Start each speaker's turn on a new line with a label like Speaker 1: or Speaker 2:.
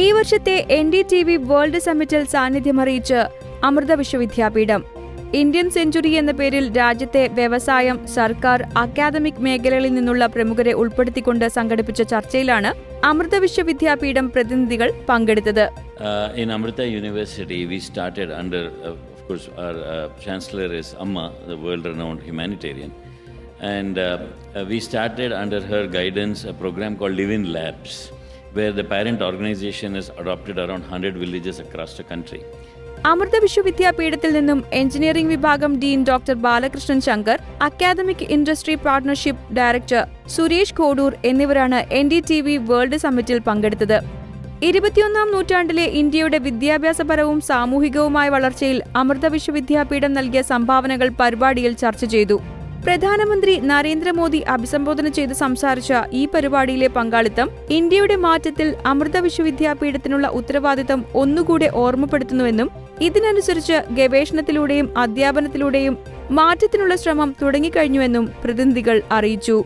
Speaker 1: ഈ വർഷത്തെ N D T V world സമ്മിറ്റിൽ സാന്നിധ്യമറിയിച്ച് അമൃത വിശ്വവിദ്യാപീഠം. ഇന്ത്യൻ സെഞ്ചുറി എന്ന പേരിൽ രാജ്യത്തെ വ്യവസായം സർക്കാർ അക്കാദമിക് മേഖലകളിൽ നിന്നുള്ള പ്രമുഖരെ ഉൾപ്പെടുത്തിക്കൊണ്ട് സംഘടിപ്പിച്ച ചർച്ചയിലാണ് അമൃത വിശ്വവിദ്യാപീഠം പ്രതിനിധികൾ പങ്കെടുത്തത്.
Speaker 2: In Amrita university we started under of course course, our uh, chancellor is Amma, the world renowned humanitarian. And uh, uh, we started under her guidance where the parent organization has adopted around 100 villages across the country.
Speaker 1: Amrita വിശ്വവിദ്യാപീഠത്തിൽ നിന്നും engineering വിഭാഗം dean doctor Balakrishnan Shankar academic industry partnership director Suresh Kodoor എന്നിവരാണ് N D T V world സമ്മിറ്റിൽ പങ്കെടുത്തത് ഇരുപത്തിയൊന്നാം നൂറ്റാണ്ടിലെ ഇന്ത്യയുടെ വിദ്യാഭ്യാസപരവും സാമൂഹികവുമായ വളർച്ചയിൽ അമൃത വിശ്വവിദ്യാപീഠം നൽകിയ സംഭാവനകൾ പരിപാടിയിൽ ചർച്ച ചെയ്തു പ്രധാനമന്ത്രി നരേന്ദ്രമോദി അഭിസംബോധന ചെയ്ത് സംസാരിച്ച ഈ പരിപാടിയിലെ പങ്കാളിത്തം ഇന്ത്യയുടെ മാറ്റത്തിൽ അമൃത വിശ്വവിദ്യാപീഠത്തിനുള്ള ഉത്തരവാദിത്തം ഒന്നുകൂടെ ഓർമ്മപ്പെടുത്തുന്നുവെന്നും ഇതിനനുസരിച്ച് ഗവേഷണത്തിലൂടെയും അധ്യാപനത്തിലൂടെയും മാറ്റത്തിനുള്ള ശ്രമം തുടങ്ങിക്കഴിഞ്ഞുവെന്നും പ്രതിനിധികൾ അറിയിച്ചു.